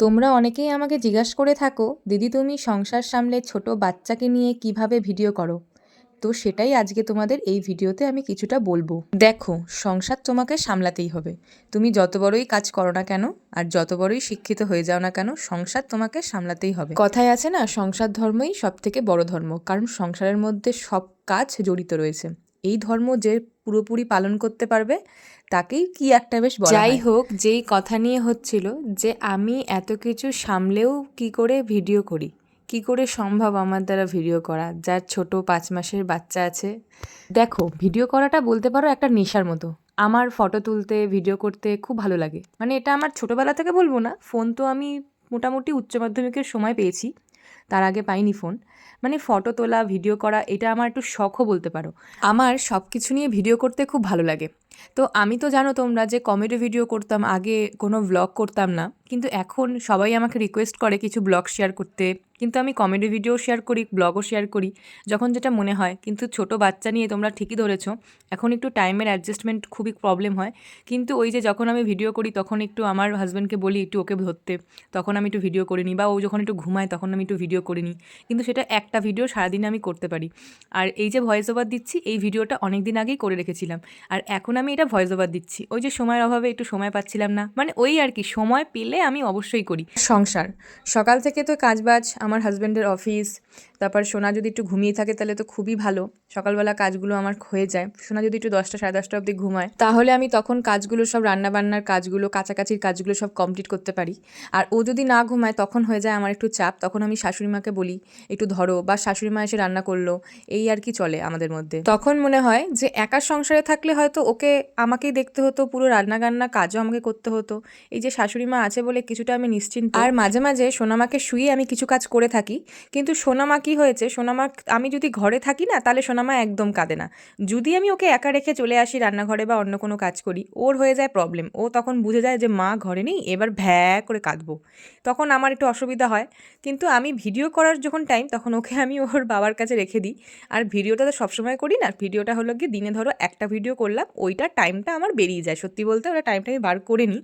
তোমরা অনেকেই আমাকে জিজ্ঞাসা করে থাকো, দিদি, তুমি সংসার সামলে ছোট বাচ্চাকে নিয়ে কীভাবে ভিডিও করো? তো সেটাই আজকে তোমাদের এই ভিডিওতে আমি কিছুটা বলব। দেখো, সংসার তোমাকে সামলাতেই হবে। তুমি যত বড়ই কাজ করো না কেন, আর যত বড়ই শিক্ষিত হয়ে যাও না কেন, সংসার তোমাকে সামলাতেই হবে। কথায় আছে না, সংসার ধর্মই সব থেকে বড় ধর্ম, কারণ সংসারের মধ্যে সব কাজ জড়িত রয়েছে। এই ধর্ম যে পুরোপুরি পালন করতে পারবে তাকেই কি একটা বেশ যাই হোক যেই কথা নিয়ে হচ্ছিল যে আমি এত কিছু সামলেও কি করে ভিডিও করি? কি করে সম্ভব আমার দ্বারা ভিডিও করা? যার ছোট পাঁচ মাসের বাচ্চা আছে। দেখো ভিডিও করাটা বলতে পারো একটা নেশার মতো। আমার ফটো তুলতে ভিডিও করতে খুব ভালো লাগে। মানে এটা আমার ছোটোবেলা থেকে বলব না ফোন তো আমি মোটামুটি উচ্চ মাধ্যমিকের সময় পেয়েছি। তার আগে পাইনি ফোন। মানে ফটো তোলা, ভিডিও করা, এটা আমার একটু শখও বলতে পারো। আমার সব কিছু নিয়ে ভিডিও করতে খুব ভালো লাগে। তো আমি তো জানো তোমরা যে কমেডি ভিডিও করতাম, আগে কোনো ব্লগ করতাম না। কিন্তু এখন সবাই আমাকে রিকোয়েস্ট করে কিছু ব্লগ শেয়ার করতে। কিন্তু আমি কমেডি ভিডিও শেয়ার করি ব্লগও শেয়ার করি, যখন যেটা মনে হয়। কিন্তু ছোট বাচ্চা নিয়ে তোমরা ঠিকই ধরেছো, এখন একটু টাইমের অ্যাডজাস্টমেন্ট খুবই প্রবলেম হয়। কিন্তু ওই যে যখন আমি ভিডিও করি, তখন একটু আমার হাজব্যান্ডকে বলি, একটু ওকে ধরতে। তখন আমি একটু ভিডিও করে নিই বা ও যখন একটু ঘুমায়, তখন আমি একটু ভিডিও করে নিই কিন্তু সেটা একটা ভিডিও সারাদিনে আমি করতে পারি। আর এই যে ভয়েস ওভার দিচ্ছি, এই ভিডিওটা অনেক দিন আগেই করে রেখেছিলাম। আর এখন আমি এটা ভয়েস ওভার দিচ্ছি। ওই যে সময়ের অভাবে একটু সময় পাচ্ছিলাম না। মানে ওই আর কি, সময় পেলে আমি অবশ্যই করি। সংসার। সকাল থেকে তো কাজবাজ, আমার হাজব্যান্ডের অফিস তারপর সোনা যদি একটু ঘুমিয়ে থাকে তাহলে তো খুবই ভালো। সকালবেলা কাজগুলো আমার হয়ে যায়। সোনা যদি একটু দশটা, সাড়ে দশটা অবধি ঘুমায়, তাহলে আমি তখন কাজগুলো সব রান্নাবান্নার কাজগুলো, কাছাকাছির কাজগুলো সব কমপ্লিট করতে পারি। আর ও যদি না ঘুমায়, তখন হয়ে যায় আমার একটু চাপ। তখন আমি শাশুড়ি মাকে বলি, একটু ধরো। বা শাশুড়ি মা এসে রান্না করল। এই আর কি চলে আমাদের মধ্যে। তখন মনে হয় যে একার সংসারে থাকলে হয়তো ওকে আমাকেই দেখতে হতো, পুরো রান্না গান্না কাজও আমাকে করতে হতো। এই যে শাশুড়ি মা আছে বলে কিছুটা আমি নিশ্চিন্ত। আর মাঝে মাঝে সোনামাকে শুয়ে আমি কিছু কাজ করে থাকি। কিন্তু সোনামা কি হয়েছে, সোনামা আমি যদি ঘরে থাকি না, তাহলে সোনামা একদম কাঁদে না। যদি আমি ওকে একা রেখে চলে আসি রান্নাঘরে বা অন্য কোনো কাজ করি, ওর হয়ে যায় প্রবলেম ও তখন বুঝে যায় যে, মা ঘরে নেই, এবার ভ্যা করে কাঁদবো। তখন আমার একটু অসুবিধা হয়। কিন্তু আমি ভিডিও করার যখন টাইম তখন ওকে আমি ওর বাবার কাছে রেখে দিই। আর ভিডিওটা তো সবসময় করি না। ভিডিওটা হলো কি দিনে ধরো একটা ভিডিও করলাম ওইটার টাইমটা আমার বেরিয়ে যায়। সত্যি বলতে ওটা টাইমটা আমি বার করে নিই।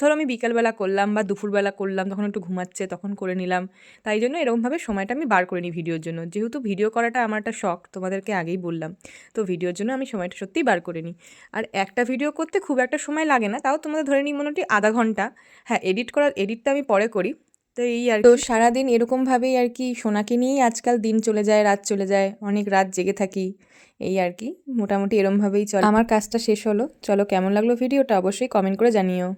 ধরো আমি বিকালবেলা করলাম বা দুপুরবেলা করলাম তখন একটু ঘুমাচ্ছে তখন করে নিলাম। তাই জন্য এরকমভাবে সময়টা আমি বার করে নিই ভিডিওর জন্য। যেহেতু ভিডিও করাটা আমার একটা শখ, তোমাদেরকে আগেই বললাম। তো ভিডিওর জন্য আমি সময়টা সত্যিই বার করে নিই। আর একটা ভিডিও করতে খুব একটা সময় লাগে না, তাও তোমাদের ধরে নিই মোটামুটি আধা ঘণ্টা। হ্যাঁ এডিট করার এডিটটা আমি পরে করি। তো এই আর তো সারাদিন এরকমভাবেই আর কি সোনাকে নিয়েই আজকাল দিন চলে যায় রাত চলে যায় অনেক রাত জেগে থাকি এই আর কি। মোটামুটি এরমভাবেই চলে। আমার কাজটা শেষ হলো। চলো কেমন লাগল ভিডিওটা অবশ্যই কমেন্ট করে জানিও।